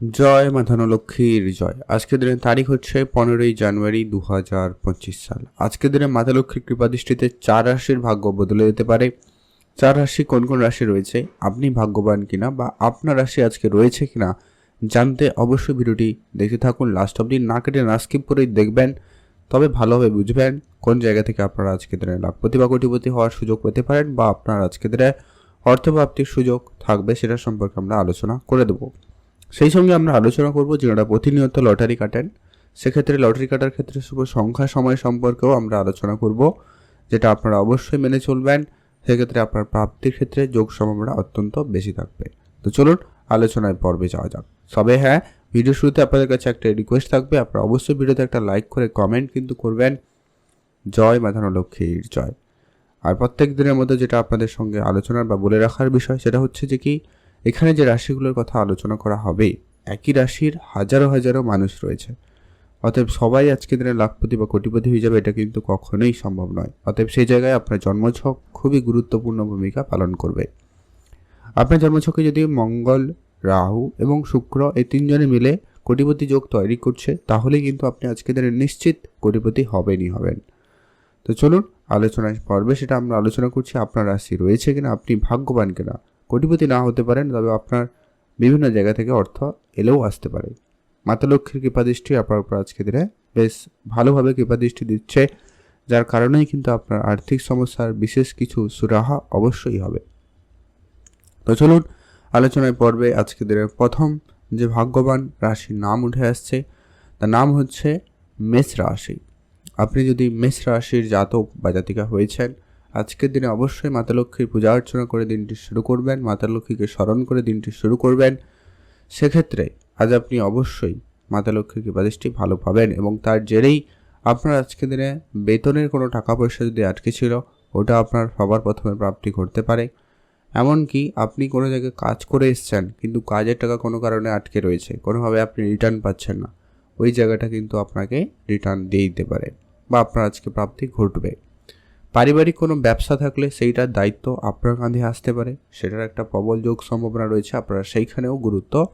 জয় মা ধনলক্ষ্মীর জয়। আজকের দিনের তারিখ হচ্ছে পনেরোই জানুয়ারি দু হাজার পঁচিশ সাল। আজকের দিনে মাতা লক্ষ্মীর কৃপাদৃষ্টিতে চার রাশির ভাগ্য বদলে যেতে পারে। চার রাশি কোন কোন রাশি রয়েছে? আপনি ভাগ্যবান কিনা বা আপনার রাশি আজকে রয়েছে কিনা জানতে অবশ্যই ভিডিওটি দেখতে থাকুন। লাস্ট অবধি না কেটে না স্কিপ করেই দেখবেন। তবে ভালোভাবে বুঝবেন কোন জায়গা থেকে আপনারা আজকে দিনে লাখপতি বা কোটিপতি হওয়ার সুযোগ পেতে পারেন বা আপনার আজকে দিনে অর্থপ্রাপ্তির সুযোগ থাকবে সেটা সম্পর্কে আমরা আলোচনা করে দেবো। সেই সঙ্গে আমরা আলোচনা করব যারা প্রতিনিয়ত লটারি কাটেন, সেক্ষেত্রে লটারি কাটার ক্ষেত্রে শুভ সংখ্যা, সময় সম্পর্কেও আমরা আলোচনা করব, যেটা আপনারা অবশ্যই মেনে চলবেন। সেক্ষেত্রে আপনার প্রাপ্তির ক্ষেত্রে যোগ সম্ভাবনা অত্যন্ত বেশি থাকবে। তো চলুন আলোচনায় পর্বে যাওয়া যাক। তবে হ্যাঁ ভিডিও শুরুতে আপনাদের কাছে একটা রিকোয়েস্ট থাকবে। আপনারা অবশ্যই ভিডিওতে একটা লাইক করে কমেন্ট কিন্তু করবেন। জয় মাধানো লক্ষ্মীর জয়। আর প্রত্যেক দিনের মধ্যে যেটা আপনাদের সঙ্গে আলোচনার বা বলে রাখার বিষয়, সেটা হচ্ছে যে কি এখানে যে রাশিগুলোর কথা আলোচনা করা হবে, একই রাশির হাজারো হাজারো মানুষ রয়েছে। অতএব সবাই আজকে দিনে লাখপতি বা কোটিপতি হয়ে যাবে, এটা কিন্তু কখনোই সম্ভব নয়। অতএব সেই জায়গায় আপনার জন্মছক খুবই গুরুত্বপূর্ণ ভূমিকা পালন করবে। আপনার জন্মছকে যদি মঙ্গল, রাহু এবং শুক্র এই তিনজনে মিলে কোটিপতি যোগ তৈরি করছে, তাহলে কিন্তু আপনি আজকে দিনে নিশ্চিত কোটিপতি হবেনই হবেন। তো চলুন আলোচনায় পর্বে সেটা আমরা আলোচনা করছি, আপনার রাশি রয়েছে কিনা, আপনি ভাগ্যবান কিনা। কোটিপতি না হতে পারেন, তবে আপনার বিভিন্ন জায়গা থেকে অর্থ এলেও আসতে পারে। মাতা লক্ষ্মীর কৃপাদৃষ্টি আপনার উপর আজকে দিনে বেশ ভালোভাবে কৃপাদৃষ্টি দিচ্ছে, যার কারণেই কিন্তু আপনার আর্থিক সমস্যার বিশেষ কিছু সুরাহা অবশ্যই হবে। তো চলুন আলোচনায় পর্বে আজকে দিনের প্রথম যে ভাগ্যবান রাশির নাম উঠে আসছে, তার নাম হচ্ছে মেষ রাশি। আপনি যদি মেষ রাশির জাতক বা জাতিকা হয়েছেন আজকের দিনে অবশ্যই মাতা লক্ষ্মীর পূজা অর্চনা করে দিনটি শুরু করবেন, মাতা লক্ষ্মীকে স্মরণ করে দিনটি শুরু করবেন। সেক্ষেত্রে আজ আপনি অবশ্যই মাতা লক্ষ্মীর কৃপাদৃষ্টি ভালো পাবেন এবং তার জেরেই আপনার আজকের দিনে বেতনের কোনো টাকা পয়সা যদি আটকে ছিল, ওটা আপনার সবার প্রথমে প্রাপ্তি করতে পারে। এমনকি আপনি কোনো জায়গায় কাজ করে এসছেন, কিন্তু কাজের টাকা কোনো কারণে আটকে রয়েছে, কোনোভাবে আপনি রিটার্ন পাচ্ছেন না। ওই জায়গাটা কিন্তু আপনাকে রিটার্ন দিয়ে দিতে পারে বা আপনার আজকে প্রাপ্তি ঘটবে। পারিবারিক কোনো ব্যবসা থাকলে সেইটার দায়িত্ব আপনার কাঁধে আসতে পারে। সেটার একটা প্রবল যোগ সম্ভাবনা রয়েছে, আপনারা সেইখানেও গুরুত্ব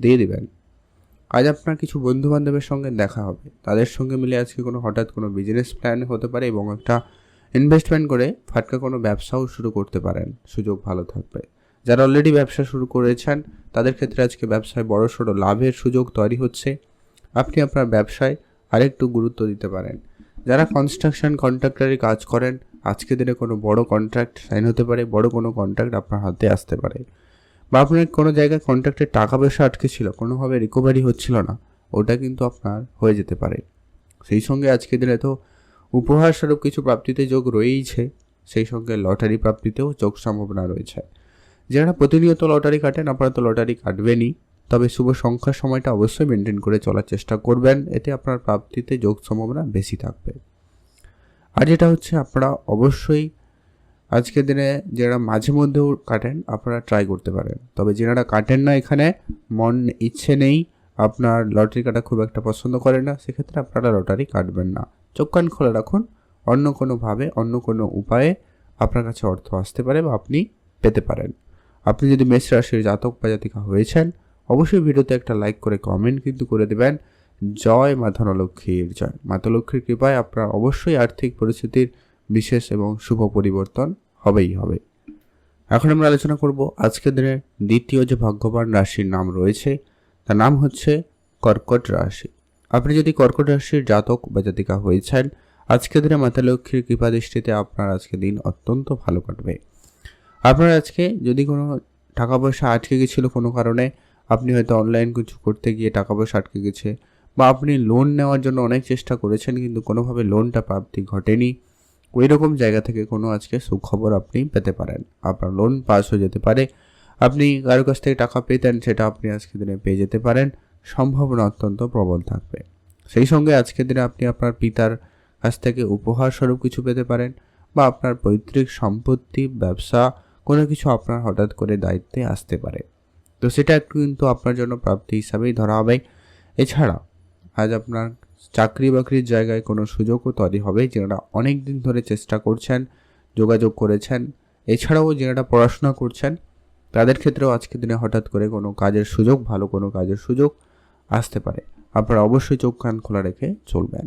দিয়ে দেবেন। আজ আপনার কিছু বন্ধু বান্ধবের সঙ্গে দেখা হবে। তাদের সঙ্গে মিলে আজকে কোনো হঠাৎ কোনো বিজনেস প্ল্যান হতে পারে এবং একটা ইনভেস্টমেন্ট করে ফাটকা কোনো ব্যবসাও শুরু করতে পারেন। সুযোগ ভালো থাকবে। যারা অলরেডি ব্যবসা শুরু করেছেন, তাদের ক্ষেত্রে আজকে ব্যবসায় বড় সড়ো লাভের সুযোগ তৈরি হচ্ছে। আপনি আপনার ব্যবসায় আরেকটু গুরুত্ব দিতে পারেন। যারা কনস্ট্রাকশন কন্ট্রাক্টারি কাজ করেন আজকে দিনে কোনো বড় কন্ট্রাক্ট সাইন হতে পারে, বড় কোনো কন্ট্রাক্ট আপনার হাতে আসতে পারে। বা আপনার কোনো জায়গায় কন্ট্রাক্টের টাকা পয়সা আটকে ছিল, কোনোভাবে রিকভারি হচ্ছিল না, ওটা কিন্তু আপনার হয়ে যেতে পারে। সেই সঙ্গে আজকে দিনে তো উপহার স্বরূপ কিছু প্রাপ্তিতে যোগ রয়েইছে, সেই সঙ্গে লটারি প্রাপ্তিতেও যোগ সম্ভাবনা রয়েছে। যারা প্রতিনিয়ত লটারি কাটেন, আপনারা তো লটারি কাটবেনই। তবে শুভ সংখ্যার সময়টা অবশ্যই মেনটেন করে চলার চেষ্টা করবেন, এতে আপনার প্রাপ্তিতে যোগ সম্ভাবনা বেশি থাকবে। আর যেটা হচ্ছে, আপনারা অবশ্যই আজকের দিনে যারা মাঝে মধ্যেও কাটেন, আপনারা ট্রাই করতে পারেন। তবে যারা কাটেন না এখানে, মন ইচ্ছে নেই, আপনার লটারি কাটা খুব একটা পছন্দ করেন না, সেক্ষেত্রে আপনারা লটারি কাটবেন না। চোখ কান খোলা রাখুন, অন্য কোনোভাবে অন্য কোনো উপায়ে আপনার কাছে অর্থ আসতে পারে বা আপনি পেতে পারেন। আপনি যদি মেষ রাশির জাতক বা জাতিকা হয়েছেন অবশ্যই ভিডিওতে একটা লাইক করে কমেন্ট কিন্তু করে দেবেন। জয় মা ধনলক্ষ্মীর, জয় মাতালক্ষ্মীর কৃপায় আপনার অবশ্যই আর্থিক পরিস্থিতির বিশেষ এবং শুভ পরিবর্তন হবেই হবে। এখন আমরা আলোচনা করব আজকের দিনের দ্বিতীয় যে ভাগ্যবান রাশির নাম রয়েছে, তার নাম হচ্ছে কর্কট রাশি। আপনি যদি কর্কট রাশির জাতক বা জাতিকা হয়েছেন, আজকের দিনে মাতা লক্ষ্মীর কৃপা দৃষ্টিতে আপনার আজকে দিন অত্যন্ত ভালো কাটবে। আপনার আজকে যদি কোনো টাকা পয়সা আটকে গেছিল কোনো কারণে আপনি হয়তো অনলাইন কিছু করতে গিয়ে টাকা পয়সা আটকে গেছে বা আপনি লোন নেওয়ার জন্য অনেক চেষ্টা করেছেন কিন্তু কোনোভাবে লোনটা প্রাপ্তি ঘটেনি। ওই রকম জায়গা থেকে কোনো আজকে সুখবর আপনি পেতে পারেন। আপনার লোন পাস হয়ে যেতে পারে। আপনি কারোর কাছ থেকে টাকা পেতেন সেটা আপনি আজকের দিনে পেয়ে যেতে পারেন। সম্ভাবনা অত্যন্ত প্রবল থাকবে। সেই সঙ্গে আজকের দিনে আপনি আপনার পিতার কাছ থেকে উপহার স্বরূপ কিছু পেতে পারেন বা আপনার পৈতৃক সম্পত্তি, ব্যবসা কোনো কিছু আপনার হঠাৎ করে দায়িত্বে আসতে পারে। তো সেটা কিন্তু আপনার জন্য প্রাপ্তি হিসাবেই ধরা হবে। এছাড়া, আজ আপনার চাকরি বাকরির জায়গায় কোনো সুযোগও তৈরি হবে, যেনারা অনেক দিন ধরে চেষ্টা করছেন, যোগাযোগ করেছেন। এছাড়াও যেনারা পড়াশোনা করছেন, তাদের ক্ষেত্রেও আজকের দিনে হঠাৎ করে কোনো কাজের সুযোগ, ভালো কোনো কাজের সুযোগ আসতে পারে। আপনারা অবশ্যই চোখ কান খোলা রেখে চলবেন।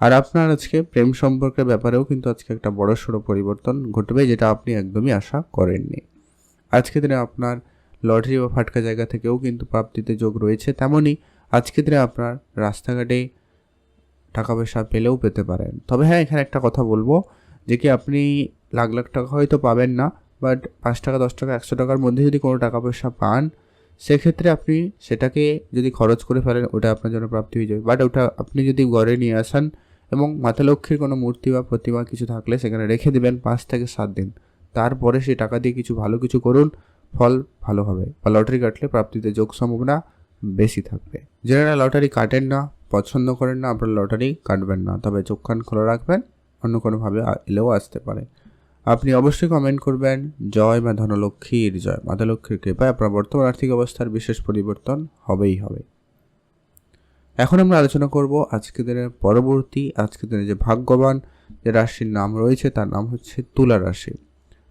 আর আপনার আজকে প্রেম সম্পর্কের ব্যাপারেও কিন্তু আজকে একটা বড় সড়ো পরিবর্তন ঘটবে, যেটা আপনি একদমই আশা করেননি। আজকে দিনে আপনার লটারি বা ফাটকা জায়গা থেকেও কিন্তু প্রাপ্তিতে যোগ রয়েছে, তেমনই আজকে দিনে আপনার রাস্তাঘাটে টাকা পয়সা পেলেও পেতে পারেন। তবে হ্যাঁ এখানে একটা কথা বলব যে কি আপনি লাখ লাখ টাকা হয়তো পাবেন না বাট পাঁচ টাকা, দশ টাকা, একশো টাকার মধ্যে যদি কোনো টাকা পয়সা পান, সেক্ষেত্রে আপনি সেটাকে যদি খরচ করে ফেলেন, ওটা আপনার জন্য প্রাপ্তি হয়ে যাবে। বাট ওটা আপনি যদি ঘরে নিয়ে আসেন এবং মাতা লক্ষ্মীর কোনো মূর্তি বা প্রতিমা কিছু থাকলে সেখানে রেখে দেবেন পাঁচ থেকে সাত দিন। তারপরে সেই টাকা দিয়ে কিছু ভালো কিছু করুন ফল ভালো হবে বা লটারি কাটলে প্রাপ্তিতে যোগ সম্ভাবনা বেশি থাকবে। যারা লটারি কাটেন না, পছন্দ করেন না, আপনার লটারি কাটবেন না, তবে চোখ কান খোলা রাখবেন, অন্য কোনোভাবে এলেও আসতে পারে। আপনি অবশ্যই কমেন্ট করবেন, জয় মা ধনলক্ষ্মীর জয়। মাতা লক্ষ্মীর কৃপায় আপনার বর্তমান আর্থিক অবস্থার বিশেষ পরিবর্তন হবেই হবে। এখন আমরা আলোচনা করব আজকে দিনের পরবর্তী, আজকে দিনে যে ভাগ্যবান যে রাশির নাম রয়েছে, তার নাম হচ্ছে তুলা রাশি।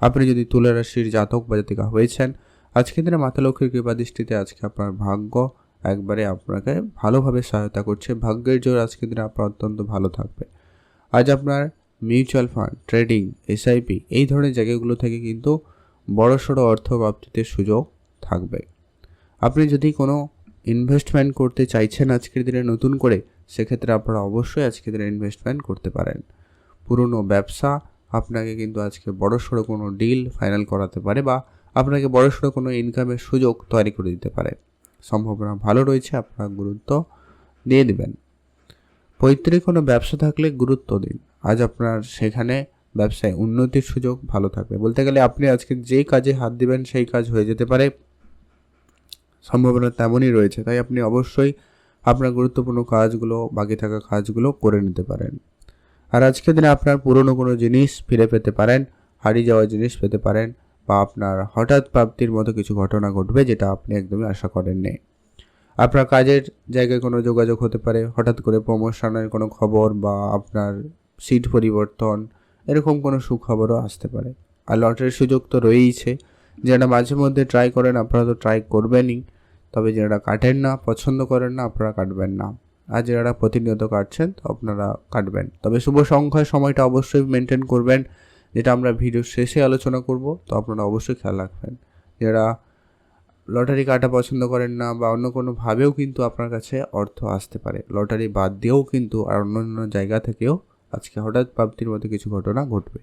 আপনি যদি তুলা রাশির জাতক বা জাতিকা হয়েছেন আজকে দিনে মাতা লক্ষ্মীর কৃপা দৃষ্টিতে আজকে আপনার ভাগ্য একবারে আপনাকে ভালোভাবে সহায়তা করছে। ভাগ্যের জোর আজকের দিনে আপনার অত্যন্ত ভালো থাকবে। আজ আপনার মিউচুয়াল ফান্ড, ট্রেডিং, এসআইপি এই ধরনের জায়গাগুলো থেকে কিন্তু বড়সড় অর্থ প্রাপ্তিতে সুযোগ থাকবে। আপনি যদি কোনো ইনভেস্টমেন্ট করতে চাইছেন আজকের দিনে নতুন করে, সেক্ষেত্রে আপনারা অবশ্যই আজকের দিনে ইনভেস্টমেন্ট করতে পারেন। পুরনো ব্যবসা আপনাকে কিন্তু আজকে বড়সড় কোনো ডিল ফাইনাল করাতে পারে বা আপনাকে বড়সড় কোনো ইনকামের সুযোগ তৈরি করে দিতে পারে। সম্ভাবনা ভালো রয়েছে, আপনার গুরুত্ব দিয়ে দেবেন। পৈতৃক কোনো ব্যবসা থাকলে গুরুত্ব দিন। আজ আপনার সেখানে ব্যবসায় উন্নতির সুযোগ ভালো থাকবে। বলতে গেলে আপনি আজকে যে কাজে হাত দিবেন সেই কাজ হয়ে যেতে পারে। সম্ভাবনা তেমনই রয়েছে, তাই আপনি অবশ্যই আপনার গুরুত্বপূর্ণ কাজগুলো, বাকি থাকা কাজগুলো করে নিতে পারেন। আর আজকের দিনে আপনার পুরনো কোনো জিনিস ফিরে পেতে পারেন, হারিয়ে যাওয়া জিনিস পেতে পারেন বা আপনার হঠাৎ প্রাপ্তির মতো কিছু ঘটনা ঘটবে যেটা আপনি একদমই আশা করেননি। আপনার কাজের জায়গায় কোনো যোগাযোগ হতে পারে, হঠাৎ করে প্রমোশনের কোনো খবর বা আপনার সিট পরিবর্তন, এরকম কোনো সুখবরও আসতে পারে। আর লটারির সুযোগ তো রয়েইছে। যেটা মাঝে মধ্যে ট্রাই করেন, আপনারা তো ট্রাই করবেনই। তবে যারা কাটেন না, পছন্দ করেন না, আপনারা কাটবেন না। আর যারা প্রতিনিয়ত কাটছেন, তো আপনারা কাটবেন। তবে শুভ সংখ্যায় সময়টা অবশ্যই মেনটেন করবেন, যেটা আমরা ভিডিও শেষে আলোচনা করব, তো আপনারা অবশ্যই খেয়াল রাখবেন। যারা লটারি কাটা পছন্দ করেন না, বা অন্য কোনোভাবেও কিন্তু আপনার কাছে অর্থ আসতে পারে, লটারি বাদ দিয়েও কিন্তু আর অন্য অন্য জায়গা থেকেও আজকে হঠাৎ প্রাপ্তির মতো কিছু ঘটনা ঘটবে।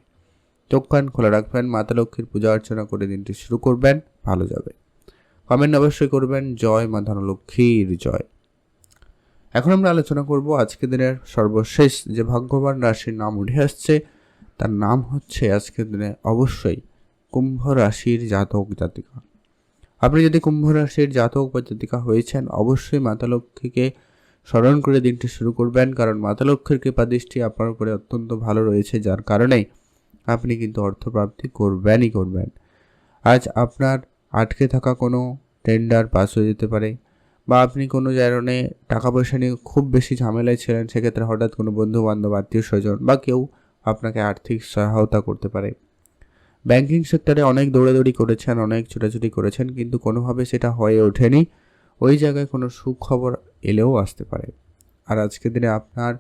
চোখ কান খোলা রাখবেন, মাতা লক্ষ্মীর পূজা অর্চনা করে দিনটি শুরু করবেন, ভালো যাবে। কমেন্ট অবশ্যই করবেন, জয় মা ধনলক্ষ্মীর জয়। এখন আমরা আলোচনা করব আজকের দিনের সর্বশেষ যে ভাগ্যবান রাশির নাম উঠে আসছে, তার নাম হচ্ছে আজকের দিনে অবশ্যই কুম্ভ রাশির জাতক জাতিকা। আপনি যদি কুম্ভ রাশির জাতক বা জাতিকা হয়েছেন, অবশ্যই মাতা লক্ষ্মীকে স্মরণ করে দিনটি শুরু করবেন, কারণ মাতা লক্ষ্মীর কৃপা দৃষ্টি আপনার উপরে অত্যন্ত ভালো রয়েছে, যার কারণেই আপনি কিন্তু অর্থপ্রাপ্তি করবেনই করবেন। আজ আপনার আটকে থাকা কোনো টেন্ডার পাস হয়ে যেতে পারে বা আপনি কোনো জায়গায় টাকা পয়সা নিয়ে খুব বেশি ঝামেলায় ছিলেন, সেক্ষেত্রে হঠাৎ কোনো বন্ধু বান্ধব আত্মীয় স্বজন বা কেউ আপনাকে আর্থিক সহায়তা করতে পারে। ব্যাংকিং সেক্টরে অনেক দৌড়াদৌড়ি করেছেন, অনেক ছোটাছুটি করেছেন, কিন্তু কোনোভাবে সেটা হয়ে ওঠেনি। ওই জায়গায় কোনো সুখবর এলেও আসতে পারে। আর আজকের দিনে আপনার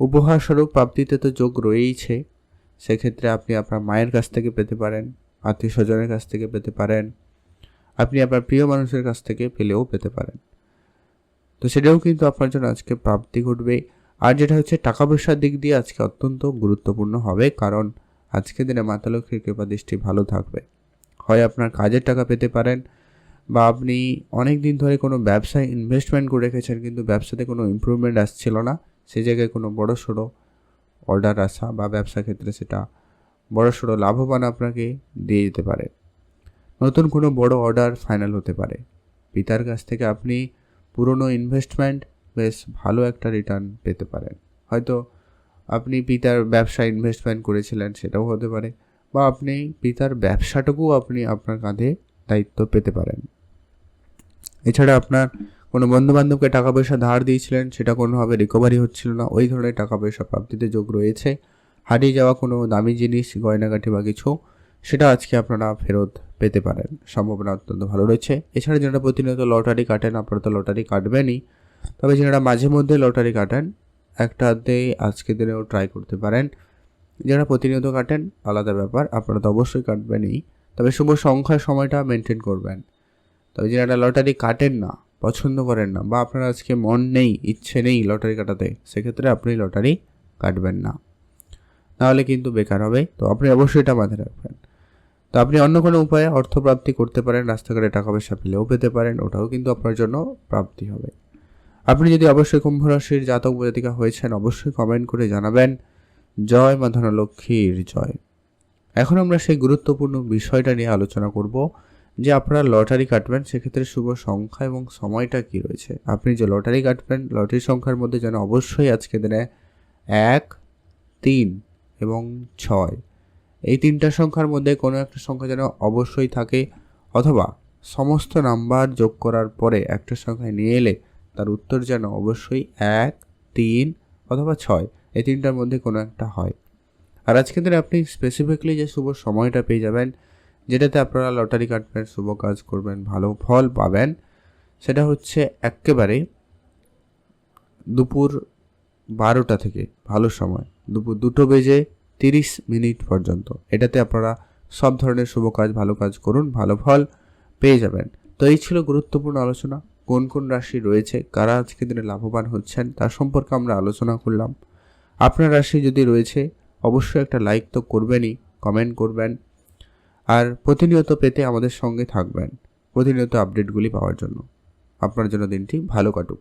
উপহারস্বরূপ প্রাপ্তিতে তো যোগ রয়েইছে। সেক্ষেত্রে আপনি আপনার মায়ের কাছ থেকে পেতে পারেন, আত্মীয় স্বজনের কাছ থেকে পেতে পারেন। আপনি আপনার প্রিয় মানুষের কাছ থেকে পেলেও পেতে পারেন। তো সেটাও কিন্তু আপনার জন্য আজকে প্রাপ্তি ঘটবে। আর যেটা হচ্ছে টাকা পয়সার দিক দিয়ে আজকে অত্যন্ত গুরুত্বপূর্ণ হবে, কারণ আজকের দিনে মাতা লক্ষ্মীর কৃপা, দৃষ্টি ভালো থাকবে। হয় আপনার কাজের টাকা পেতে পারেন, বা আপনি অনেক দিন ধরে কোনো ব্যবসায় ইনভেস্টমেন্ট করে রেখেছেন, কিন্তু ব্যবসাতে কোনো ইম্প্রুভমেন্ট আসছিল না সেই জায়গায় কোনো বড় সড়ো অর্ডার আসা বা ব্যবসা ক্ষেত্রে সেটা বড় সড়ো লাভবান আপনাকে দিয়ে যেতে পারে। নতুন কোনো বড় অর্ডার ফাইনাল হতে পারে। পিতার কাছ থেকে আপনি পুরনো ইনভেস্টমেন্ট বেশ ভালো একটা রিটার্ন পেতে পারেন। হয়তো আপনি পিতার ব্যবসা ইনভেস্টমেন্ট করেছিলেন, সেটাও হতে পারে। বা আপনি পিতার ব্যবসাটুকু আপনি আপনার কাঁধে দায়িত্ব পেতে পারেন। এছাড়া আপনার কোনো বন্ধুবান্ধবকে টাকা পয়সা ধার দিয়েছিলেন, সেটা কোনোভাবে রিকভারি হচ্ছিল না। ওই ধরনের টাকা পয়সা প্রাপ্তিতে যোগ রয়েছে। হারিয়ে যাওয়া কোনো দামি জিনিস গয়নাগাটি বা কিছু সেটা আজকে আপনারা ফেরত পেতে পারেন। সম্ভাবনা অত্যন্ত ভালো রয়েছে। এছাড়া যারা প্রতিনিয়ত লটারি কাটেন, আপনারা তো লটারি কাটবেনই। তবে যারা মাঝে মধ্যে লটারি কাটেন, একটাতে আজকে দিনেও ট্রাই করতে পারেন। যারা প্রতিনিয়ত কাটেন, আলাদা ব্যাপার, আপনারা তো অবশ্যই কাটবেনই। তবে শুভ সংখ্যার সময়টা মেনটেন করবেন। তবে যারা লটারি কাটেন না, পছন্দ করেন না, বা আপনার আজকে মন নেই, ইচ্ছে নেই লটারি কাটাতে, সেক্ষেত্রে আপনি লটারি কাটবেন না। নাহলে কিন্তু বেকার হবে। তো আপনি অবশ্যই এটা মাথায় রাখবেন। তো আপনি অন্য কোনো উপায়ে অর্থপ্রাপ্তি করতে পারেন, রাস্তাঘাটে টাকা পয়সা পেলেও পেতে পারেন, ওটাও কিন্তু আপনার জন্য প্রাপ্তি হবে। আপনি যদি অবশ্যই কুম্ভ রাশির জাতক জাতিকা হয়েছেন, অবশ্যই কমেন্ট করে জানাবেন। জয় মা লক্ষ্মীর জয়। এখন আমরা সেই গুরুত্বপূর্ণ বিষয়টা নিয়ে আলোচনা করব, যে আপনারা লটারি কাটবেন, সেক্ষেত্রে শুভ সংখ্যা এবং সময়টা কি রয়েছে? আপনি যে লটারি কাটবেন লটারি সংখ্যার মধ্যে যেন অবশ্যই আজকে দিনে এক, তিন এবং ছয়। এই তিনটা সংখ্যার মধ্যে কোনো একটা সংখ্যা যেন অবশ্যই থাকে অথবা সমস্ত নাম্বার যোগ করার পরে একটা সংখ্যায় নিয়ে এলে তার উত্তর যেন অবশ্যই এক, তিন অথবা ছয়। এই তিনটার মধ্যে কোনো একটা হয়। আর আজকে দিনে আপনি স্পেসিফিকলি যে শুভ সময়টা পেয়ে যাবেন, যেটাতে আপনারা লটারি কাটবেন, শুভ কাজ করবেন, ভালো ফল পাবেন, সেটা হচ্ছে একেবারে দুপুর বারোটা থেকে ভালো সময়। দুপুর দুটো বেজে তিরিশ মিনিট পর্যন্ত। এটাতে আপনারা সব ধরনের শুভ কাজ, ভালো কাজ করুন, ভালো ফল পেয়ে যাবেন। তো এই ছিল গুরুত্বপূর্ণ আলোচনা। কোন কোন রাশি রয়েছে, কারা আজকে দিনে লাভবান হচ্ছেন তার সম্পর্কে আমরা আলোচনা করলাম। আপনার রাশি যদি রয়েছে, অবশ্যই একটা লাইক তো করবেনই কমেন্ট করবেন। আর প্রতিনিয়ত পেতে আমাদের সঙ্গে থাকবেন, প্রতিনিয়ত আপডেটগুলি পাওয়ার জন্য। আপনার জন্য দিনটি ভালো কাটুক।